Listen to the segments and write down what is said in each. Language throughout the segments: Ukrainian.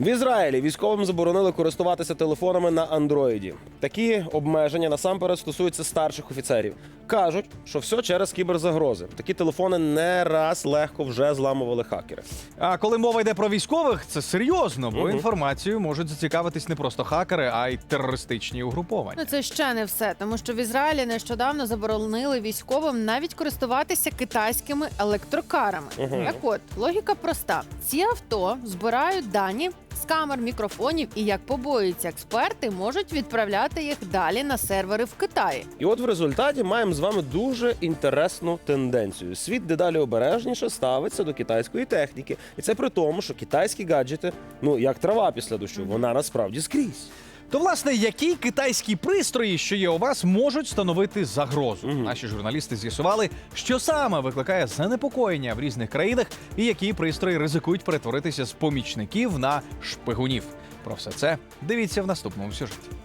В Ізраїлі військовим заборонили користуватися телефонами на андроїді. Такі обмеження насамперед стосуються старших офіцерів. Кажуть, що все через кіберзагрози. Такі телефони не раз легко вже зламували хакери. А коли мова йде про військових, це серйозно, бо Мгм. інформацією можуть зацікавитись не просто хакери, а й терористичні угруповання. Ну це ще не все, тому що в Ізраїлі нещодавно заборонили військовим навіть користуватися китайськими електрокарами. Мгм. Так от логіка проста: ці авто збирають дані з камер, мікрофонів, і як побоюються експерти, можуть відправляти їх далі на сервери в Китаї. І от в результаті маємо з вами дуже інтересну тенденцію. Світ дедалі обережніше ставиться до китайської техніки, і це при тому, що китайські гаджети, ну як трава після дощу, вона насправді скрізь. То власне, які китайські пристрої, що є у вас, можуть становити загрозу? Мгм. Наші журналісти з'ясували, що саме викликає занепокоєння в різних країнах і які пристрої ризикують перетворитися з помічників на шпигунів. Про все це дивіться в наступному сюжеті.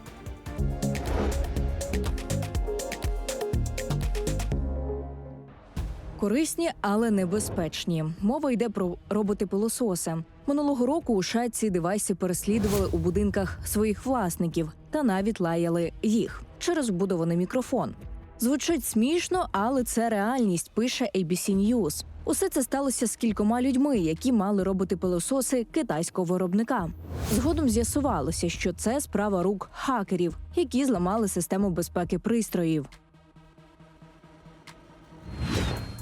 Корисні, але небезпечні. Мова йде про роботи-пилососи. Минулого року у США ці девайси переслідували у будинках своїх власників та навіть лаяли їх через вбудований мікрофон. Звучить смішно, але це реальність, пише ABC News. Усе це сталося з кількома людьми, які мали роботи-пилососи китайського виробника. Згодом з'ясувалося, що це справа рук хакерів, які зламали систему безпеки пристроїв.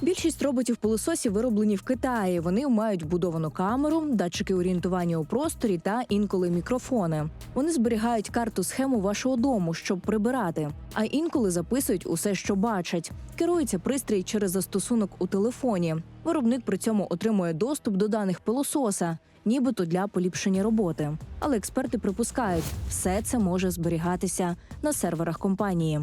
Більшість роботів пилососів вироблені в Китаї. Вони мають вбудовану камеру, датчики орієнтування у просторі та інколи мікрофони. Вони зберігають карту схему вашого дому, щоб прибирати, а інколи записують усе, що бачать. Керується пристрій через застосунок у телефоні. Виробник при цьому отримує доступ до даних пилососа, нібито для поліпшення роботи. Але експерти припускають, все це може зберігатися на серверах компанії.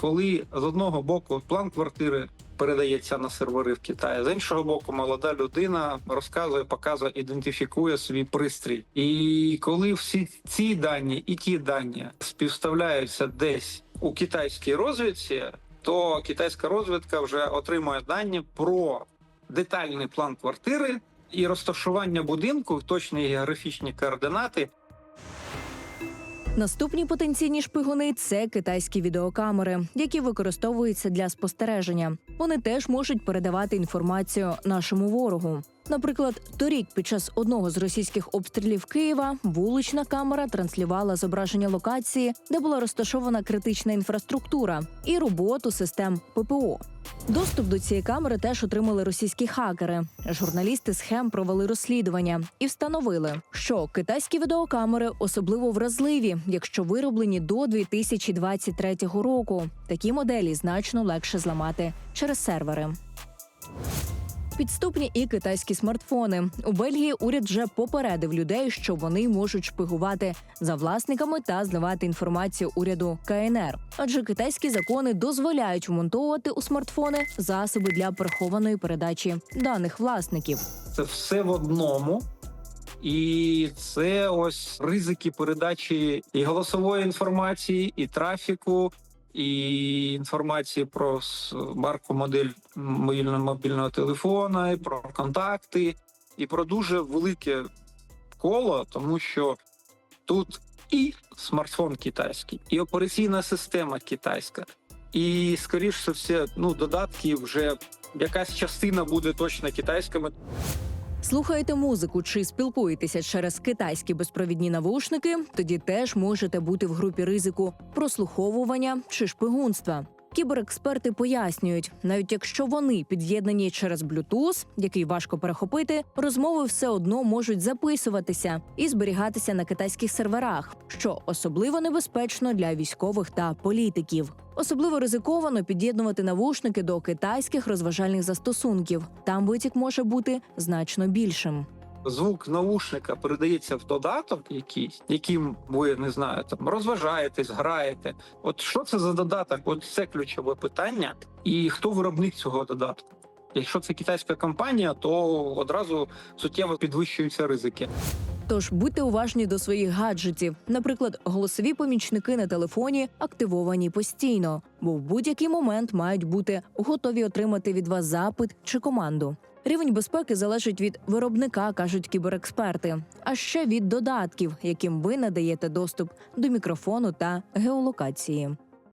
Коли з одного боку план квартири передається на сервери в Китаї, з іншого боку, молода людина розказує, показує, ідентифікує свій пристрій. І коли всі ці дані і ті дані співставляються десь у китайській розвідці, то китайська розвідка вже отримує дані про детальний план квартири і розташування будинку, точні географічні координати Наступні потенційні шпигуни це китайські відеокамери, які використовуються для спостереження. Вони теж можуть передавати інформацію нашому ворогу. Наприклад, торік під час одного з російських обстрілів Києва вулична камера транслювала зображення локації, де була розташована критична інфраструктура, і роботу систем ППО. Доступ до цієї камери теж отримали російські хакери. Журналісти схем провели розслідування і встановили, що китайські відеокамери особливо вразливі, якщо вироблені до 2023 року. Такі моделі значно легше зламати через сервери. Підступні і китайські смартфони у Бельгії. Уряд вже попередив людей, що вони можуть шпигувати за власниками та зливати інформацію уряду КНР. Адже китайські закони дозволяють вмонтовувати у смартфони засоби для прихованої передачі даних власників. це все в одному. І це ось ризики передачі і голосової інформації, і трафіку, і інформації про марку модель мобільного телефона, і про контакти, і про дуже велике коло, тому що тут і смартфон китайський, і операційна система китайська, і скоріш все, ну додатки вже якась частина буде точно китайськими. Слухаєте музику чи спілкуєтеся через китайські безпровідні навушники, тоді теж можете бути в групі ризику прослуховування чи шпигунства. Кіберексперти пояснюють, навіть якщо вони під'єднані через Bluetooth, який важко перехопити, розмови все одно можуть записуватися і зберігатися на китайських серверах, що особливо небезпечно для військових та політиків. Особливо ризиковано під'єднувати навушники до китайських розважальних застосунків. Там витік може бути значно більшим. Звук наушника передається в додаток якийсь, яким ви не знаю, там розважаєтесь, граєте. От що це за додаток? От це ключове питання. І хто виробник цього додатку? Якщо це китайська компанія, то одразу суттєво підвищуються ризики. Тож будьте уважні до своїх гаджетів. Наприклад, голосові помічники на телефоні активовані постійно, бо в будь-який момент мають бути готові отримати від вас запит чи команду. Рівень безпеки залежить від виробника, кажуть кіберексперти, а ще від додатків, яким ви надаєте доступ до мікрофону та геолокації.